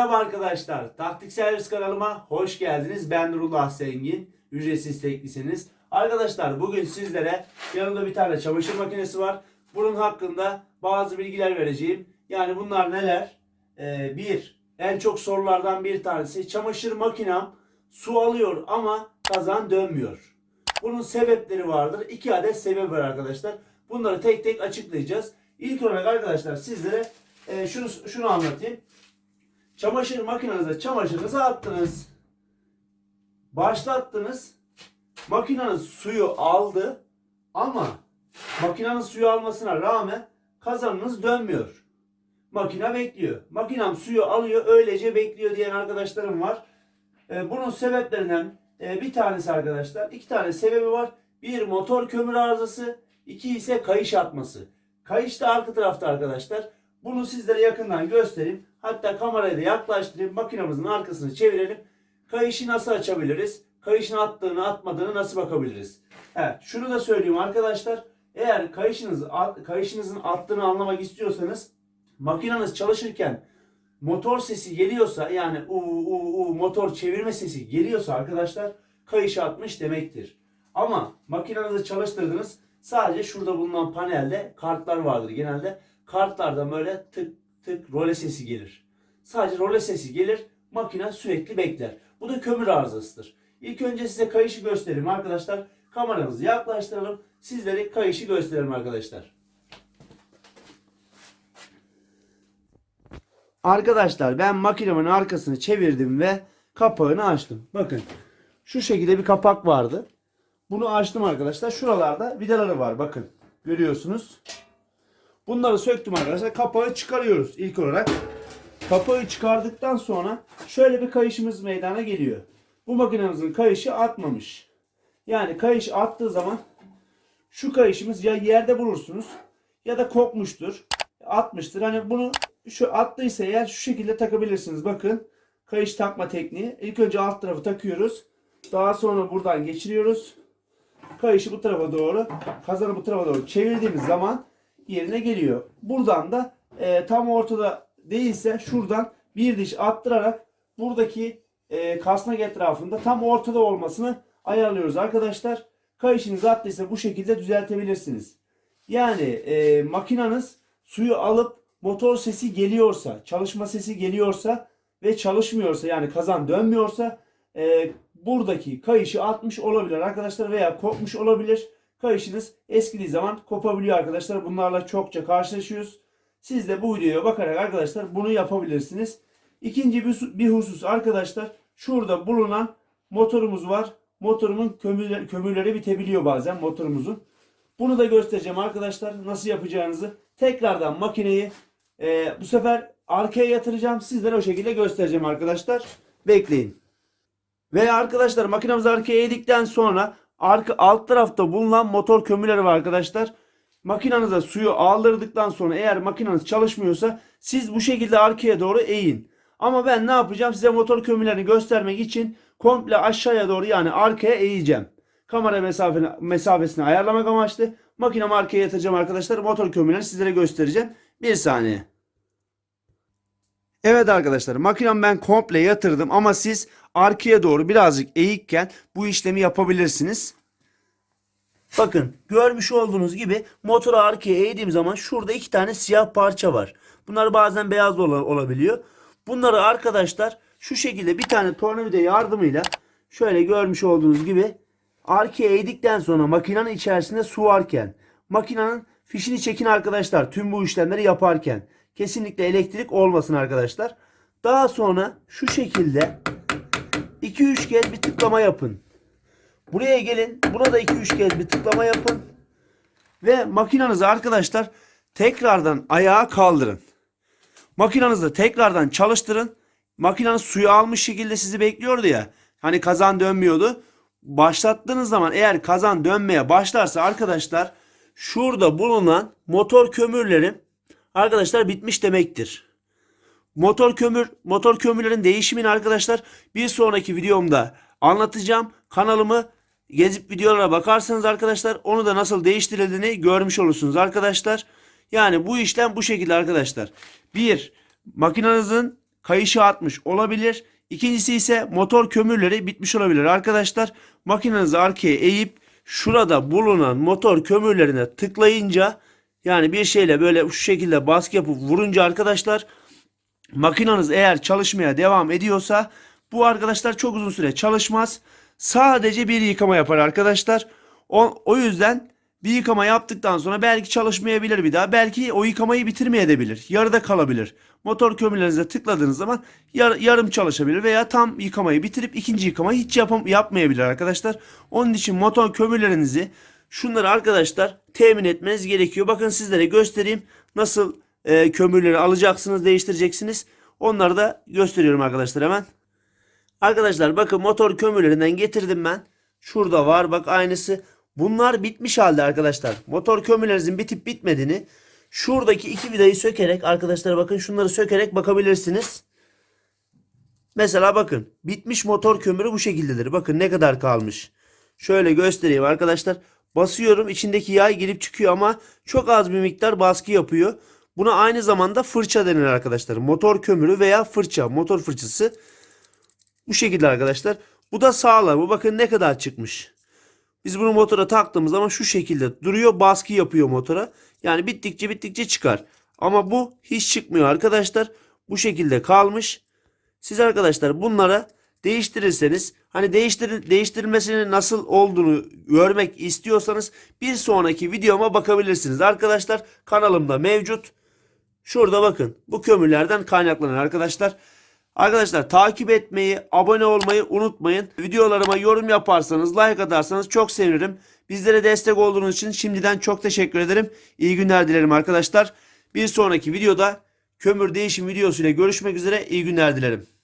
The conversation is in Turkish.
Merhaba arkadaşlar. Taktik Servis kanalıma hoş geldiniz. Ben Nurullah Zengin. Ücretsiz teknisyeniz. Arkadaşlar bugün sizlere yanımda bir tane çamaşır makinesi var. Bunun hakkında bazı bilgiler vereceğim. Yani bunlar neler? Ee, bir, en çok sorulardan bir tanesi. Çamaşır makinem su alıyor ama kazan dönmüyor. Bunun sebepleri vardır. İki adet sebep var arkadaşlar. Bunları tek tek açıklayacağız. İlk olarak arkadaşlar sizlere e, şunu şunu anlatayım. Çamaşır makinenize çamaşırınızı attınız. Başlattınız. Makineniz suyu aldı ama makineniz suyu almasına rağmen kazanınız dönmüyor. Makine bekliyor. Makinem suyu alıyor öylece bekliyor diyen arkadaşlarım var. Ee, bunun sebeplerinden e, bir tanesi arkadaşlar. iki tane sebebi var. Bir motor kömür arızası. iki ise kayış atması. Kayış da arka tarafta arkadaşlar. Bunu sizlere yakından göstereyim. Hatta kamerayı da yaklaştırayım. Makinemizin arkasını çevirelim. Kayışı nasıl açabiliriz? Kayışın attığını atmadığını nasıl bakabiliriz? Evet, şunu da söyleyeyim arkadaşlar. Eğer kayışınız, kayışınızın attığını anlamak istiyorsanız makineniz çalışırken motor sesi geliyorsa yani u u u motor çevirme sesi geliyorsa arkadaşlar kayış atmış demektir. Ama makinenizi çalıştırdınız sadece şurada bulunan panelde kartlar vardır genelde. Kartlardan böyle tık tık role sesi gelir. Sadece role sesi gelir makine sürekli bekler. Bu da kömür arızasıdır. İlk önce size kayışı göstereyim arkadaşlar. Kameramızı yaklaştıralım. Sizlere kayışı gösterelim arkadaşlar. Arkadaşlar ben makinemin arkasını çevirdim ve kapağını açtım. Bakın şu şekilde bir kapak vardı. Bunu açtım arkadaşlar. Şuralarda vidaları var bakın. Görüyorsunuz. Bunları söktüm arkadaşlar. Kapağı çıkarıyoruz ilk olarak. Kapağı çıkardıktan sonra şöyle bir kayışımız meydana geliyor. Bu makinemizin kayışı atmamış. Yani kayış attığı zaman şu kayışımız ya yerde bulursunuz ya da kopmuştur. Atmıştır. Hani bunu şu attıysa eğer şu şekilde takabilirsiniz. Bakın kayış takma tekniği. İlk önce alt tarafı takıyoruz. Daha sonra buradan geçiriyoruz. Kayışı bu tarafa doğru, kazanı bu tarafa doğru çevirdiğimiz zaman yerine geliyor. Buradan da e, tam ortada değilse şuradan bir diş attırarak buradaki e, kasnak etrafında tam ortada olmasını ayarlıyoruz arkadaşlar. Kayışınız attıysa bu şekilde düzeltebilirsiniz. Yani e, makinanız suyu alıp motor sesi geliyorsa, çalışma sesi geliyorsa ve çalışmıyorsa yani kazan dönmüyorsa e, buradaki kayışı atmış olabilir arkadaşlar veya kopmuş olabilir. Kayışınız eskidiği zaman kopabiliyor arkadaşlar. Bunlarla çokça karşılaşıyoruz. Siz de bu videoya bakarak arkadaşlar bunu yapabilirsiniz. İkinci bir, bir husus arkadaşlar şurada bulunan motorumuz var. Motorumun kömürleri, kömürleri bitebiliyor bazen motorumuzun. Bunu da göstereceğim arkadaşlar nasıl yapacağınızı. Tekrardan makineyi e, bu sefer arkaya yatıracağım. Sizlere o şekilde göstereceğim arkadaşlar. Bekleyin. Ve arkadaşlar makinemizi arkaya eğdikten sonra arka alt tarafta bulunan motor kömürleri var arkadaşlar. Makinenize suyu aldırdıktan sonra eğer makineniz çalışmıyorsa siz bu şekilde arkaya doğru eğin. Ama ben ne yapacağım size motor kömürlerini göstermek için komple aşağıya doğru yani arkaya eğeceğim. Kamera mesafeni, mesafesini ayarlamak amaçlı makinemi arkaya yatıracağım arkadaşlar. Motor kömürlerini sizlere göstereceğim. Bir saniye. Evet arkadaşlar makinem ben komple yatırdım ama siz arkaya doğru birazcık eğikken bu işlemi yapabilirsiniz. Bakın görmüş olduğunuz gibi motoru arkaya eğdiğim zaman şurada iki tane siyah parça var. Bunlar bazen beyaz ola- olabiliyor. Bunları arkadaşlar şu şekilde bir tane tornavida yardımıyla şöyle görmüş olduğunuz gibi arkaya eğdikten sonra makinenin içerisinde su varken makinenin fişini çekin arkadaşlar tüm bu işlemleri yaparken kesinlikle elektrik olmasın arkadaşlar. Daha sonra şu şekilde 2-3 kez bir tıklama yapın. Buraya gelin. Buna da 2-3 kez bir tıklama yapın. Ve makinanızı arkadaşlar tekrardan ayağa kaldırın. Makinanızı tekrardan çalıştırın. Makinanız suyu almış şekilde sizi bekliyordu ya. Hani kazan dönmüyordu. Başlattığınız zaman eğer kazan dönmeye başlarsa arkadaşlar şurada bulunan motor kömürleri arkadaşlar bitmiş demektir. Motor kömür, motor kömürlerin değişimini arkadaşlar bir sonraki videomda anlatacağım. Kanalımı gezip videolara bakarsanız arkadaşlar onu da nasıl değiştirildiğini görmüş olursunuz arkadaşlar. Yani bu işlem bu şekilde arkadaşlar. Bir, makinenizin kayışı atmış olabilir. İkincisi ise motor kömürleri bitmiş olabilir arkadaşlar. Makinenizi arkaya eğip şurada bulunan motor kömürlerine tıklayınca yani bir şeyle böyle şu şekilde baskı yapıp vurunca arkadaşlar makinanız eğer çalışmaya devam ediyorsa bu arkadaşlar çok uzun süre çalışmaz. Sadece bir yıkama yapar arkadaşlar. O, o yüzden bir yıkama yaptıktan sonra belki çalışmayabilir bir daha. Belki o yıkamayı bitirmeyebilir. Yarıda kalabilir. Motor kömürlerinize tıkladığınız zaman yar- yarım çalışabilir veya tam yıkamayı bitirip ikinci yıkamayı hiç yapam- yapmayabilir arkadaşlar. Onun için motor kömürlerinizi şunları arkadaşlar temin etmeniz gerekiyor. Bakın sizlere göstereyim nasıl e, kömürleri alacaksınız, değiştireceksiniz. Onları da gösteriyorum arkadaşlar hemen. Arkadaşlar bakın motor kömürlerinden getirdim ben. Şurada var bak aynısı. Bunlar bitmiş halde arkadaşlar. Motor kömürlerinizin bitip bitmediğini şuradaki iki vidayı sökerek arkadaşlar bakın şunları sökerek bakabilirsiniz. Mesela bakın bitmiş motor kömürü bu şekildedir. Bakın ne kadar kalmış. Şöyle göstereyim arkadaşlar. Basıyorum içindeki yağ girip çıkıyor ama çok az bir miktar baskı yapıyor. Buna aynı zamanda fırça denir arkadaşlar. Motor kömürü veya fırça, motor fırçası. Bu şekilde arkadaşlar. Bu da sağlam. Bu bakın ne kadar çıkmış. Biz bunu motora taktığımız zaman şu şekilde duruyor. Baskı yapıyor motora. Yani bittikçe bittikçe çıkar. Ama bu hiç çıkmıyor arkadaşlar. Bu şekilde kalmış. Siz arkadaşlar bunlara değiştirirseniz hani değiştir değiştirilmesinin nasıl olduğunu görmek istiyorsanız bir sonraki videoma bakabilirsiniz. Arkadaşlar kanalımda mevcut. Şurada bakın bu kömürlerden kaynaklanan arkadaşlar. Arkadaşlar takip etmeyi, abone olmayı unutmayın. Videolarıma yorum yaparsanız, like atarsanız çok sevinirim. Bizlere destek olduğunuz için şimdiden çok teşekkür ederim. İyi günler dilerim arkadaşlar. Bir sonraki videoda kömür değişim videosuyla görüşmek üzere. İyi günler dilerim.